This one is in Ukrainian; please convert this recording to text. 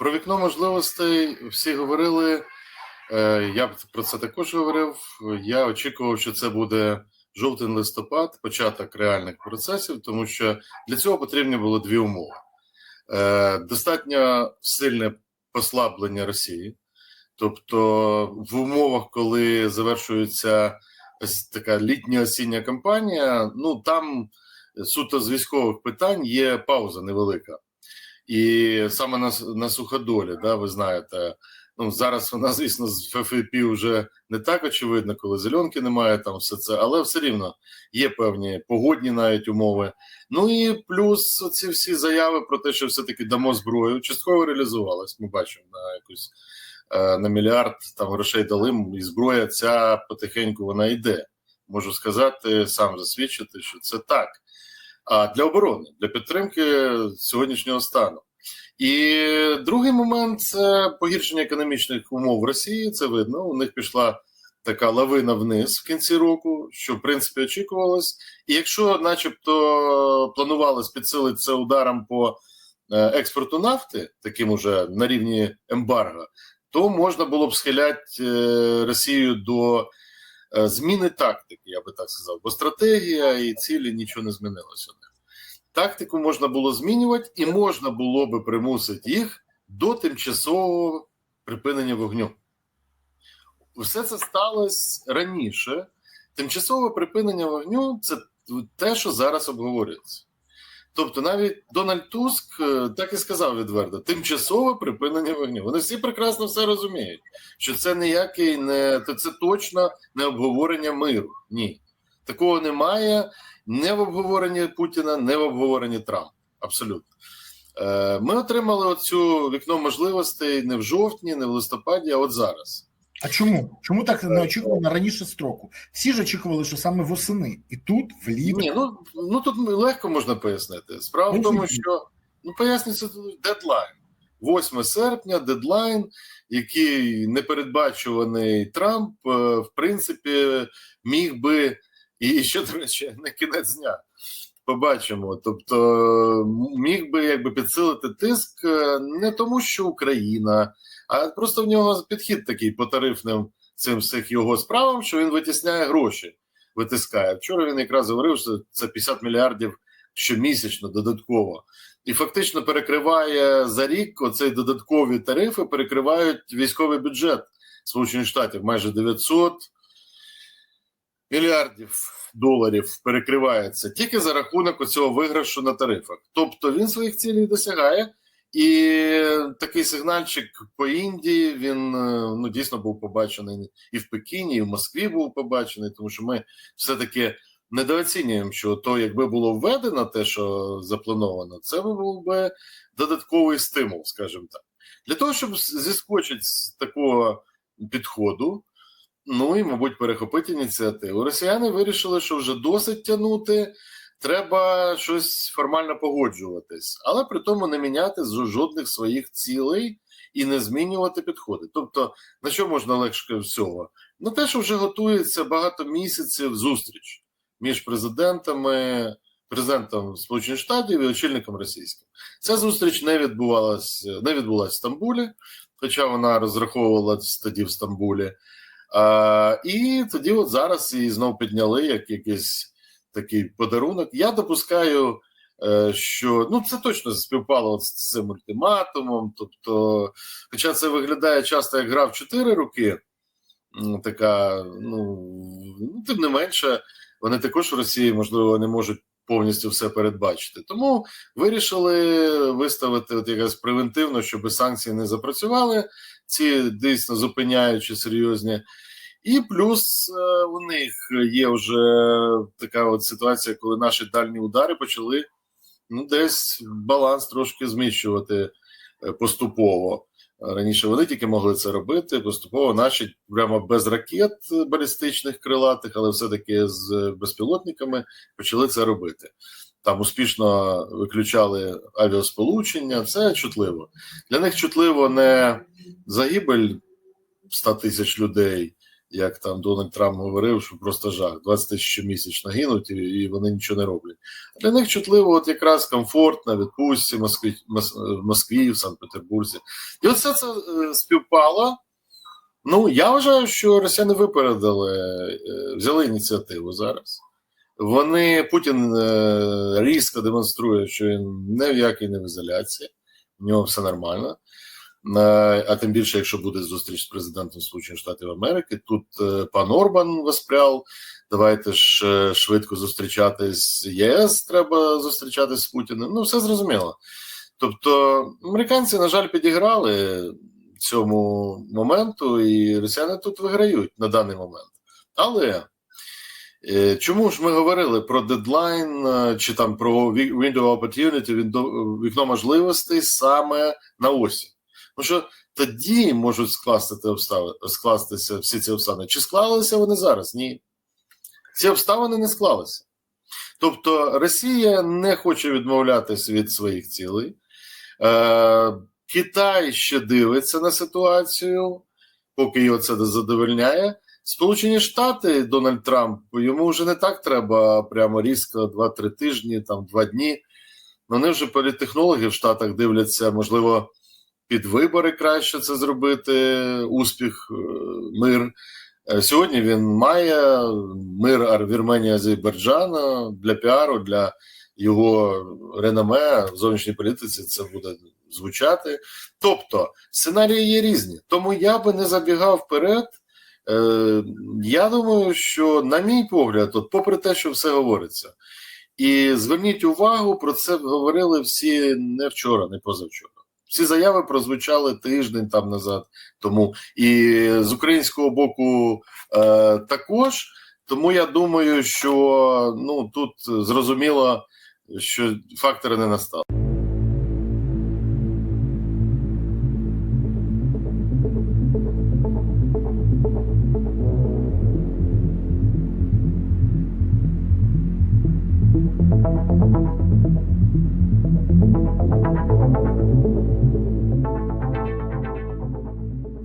Про вікно можливостей всі говорили. Е, Я про це також говорив. Я очікував, що це буде жовтень-листопад, початок реальних процесів, тому що для цього потрібні були дві умови: Е, достатньо сильне послаблення Росії, тобто в умовах, коли завершується така літня осіння кампанія, ну там суто з військових питань є пауза невелика. І саме на, на суходолі, да, ви знаєте, ну зараз вона, звісно, з ФФП вже не так очевидно, коли зеленки немає, там все це, але все рівно є певні погодні навіть умови. Ну і плюс ці всі заяви про те, що все-таки дамо зброю, частково реалізувалось. Ми бачимо на якусь е, на мільярд там грошей дали, і зброя ця потихеньку вона йде. Можу сказати, сам засвідчити, що це так. А для оборони, для підтримки сьогоднішнього стану. І другий момент це погіршення економічних умов Росії. Це видно. У них пішла така лавина вниз в кінці року, що в принципі очікувалось. І якщо, начебто, планувалось підсилити це ударом по е, експорту нафти, таким уже на рівні ембарго, то можна було б схиляти е, Росію до зміни тактики, я би так сказав, бо стратегія і цілі нічого не змінилося. Тактику можна було змінювати, і можна було би примусити їх до тимчасового припинення вогню. Все це сталося раніше. Тимчасове припинення вогню це те, що зараз обговорюється. Тобто, навіть Дональд Туск е, так і сказав відверто: тимчасове припинення вогню. Вони всі прекрасно все розуміють, що це ніякий не то це точно не обговорення миру. Ні, такого немає не в обговоренні Путіна, не в обговоренні Трампа. Абсолютно. Е, Ми отримали оцю вікно можливостей не в жовтні, не в листопаді, а от зараз. А чому? Чому так не очікувано раніше строку? Всі ж очікували, що саме восени, і тут влітку. Ні, ну, ну тут легко можна пояснити. Справа в тому, що ну пояснюється дедлайн. 8 серпня, дедлайн, який непередбачуваний Трамп, е, в принципі, міг би. І ще, до речі, не кінець дня. Побачимо. Тобто міг би якби підсилити тиск е, не тому, що Україна, а просто в нього підхід такий по тарифним цим всіх його справам, що він витісняє гроші, витискає. Вчора він якраз говорив, що це 50 мільярдів щомісячно додатково. І фактично перекриває за рік оцей додаткові тарифи, перекривають військовий бюджет Сполучених Штатів майже 900 мільярдів доларів перекривається тільки за рахунок цього виграшу на тарифах. Тобто він своїх цілей досягає, і такий сигнальчик по Індії він ну дійсно був побачений і в Пекіні, і в Москві був побачений, тому що ми все-таки недооцінюємо, що то, якби було введено те, що заплановано, це був би додатковий стимул, скажімо так, для того, щоб зіскочити з такого підходу. Ну і, мабуть, перехопити ініціативу. Росіяни вирішили, що вже досить тягнути, треба щось формально погоджуватись, але при тому не міняти жодних своїх цілей і не змінювати підходи. Тобто, на що можна легше всього? На те, що вже готується багато місяців зустріч між президентами, президентом Сполучених Штатів і очільником російським. Ця зустріч не відбувалася, не відбулася в Стамбулі, хоча вона розраховувала тоді в Стамбулі. І тоді, от зараз її знов підняли як якийсь такий подарунок. Я допускаю, е, що ну це точно співпало з цим ультиматумом. Тобто, хоча це виглядає часто як гра в чотири роки, така, ну, ну тим не менше, вони також в Росії, можливо, не можуть повністю все передбачити. Тому вирішили виставити от якось превентивно, щоб санкції не запрацювали. Ці дійсно зупиняючи серйозні. І плюс е, у них є вже така от ситуація, коли наші дальні удари почали ну, десь баланс трошки зміщувати е, поступово. Раніше вони тільки могли це робити. Поступово наші прямо без ракет балістичних крилатих, але все-таки з безпілотниками почали це робити. Там успішно виключали авіасполучення. Це чутливо. Для них чутливо не загибель 100 тисяч людей, як там Дональд Трамп говорив, що просто жах. 20 тисяч щомісячно гинуть, і, вони нічого не роблять. А для них чутливо, от якраз комфорт на відпустці в Москві, в Санкт-Петербурзі. І от все це е, співпало. Ну, я вважаю, що росіяни випередили, е, взяли ініціативу зараз. Вони Путін е, різко демонструє, що він не в якій не в ізоляції, в нього все нормально. Е, А тим більше, якщо буде зустріч з президентом Сполучених Штатів Америки, тут е, пан Орбан воспряв. Давайте ж швидко зустрічатись з ЄС. Треба зустрічатись з Путіним. Ну, все зрозуміло. Тобто, американці, на жаль, підіграли цьому моменту, і росіяни тут виграють на даний момент. Але чому ж ми говорили про дедлайн е, чи там про window opportunity, вікно можливостей саме на осінь? Тому що тоді можуть скласти ті обстави, скластися всі ці обставини. Чи склалися вони зараз? Ні. Ці обставини не склалися. Тобто Росія не хоче відмовлятися від своїх цілей. Е, Китай ще дивиться на ситуацію, поки його це задовольняє. Сполучені Штати, Дональд Трамп, йому вже не так треба прямо різко 2-3 тижні, там 2 дні. Вони вже політтехнологи в Штатах дивляться, можливо, під вибори краще це зробити, успіх, е, мир. Е, Сьогодні він має мир Вірменії Азербайджану для піару, для його реноме в зовнішній політиці це буде звучати. Тобто сценарії є різні. Тому я би не забігав вперед. Е, я думаю, що, на мій погляд, от попри те, що все говориться, і зверніть увагу, про це говорили всі не вчора, не позавчора. Всі заяви прозвучали тиждень там назад тому. І з українського боку е, також. Тому я думаю, що ну тут зрозуміло, що фактори не настали.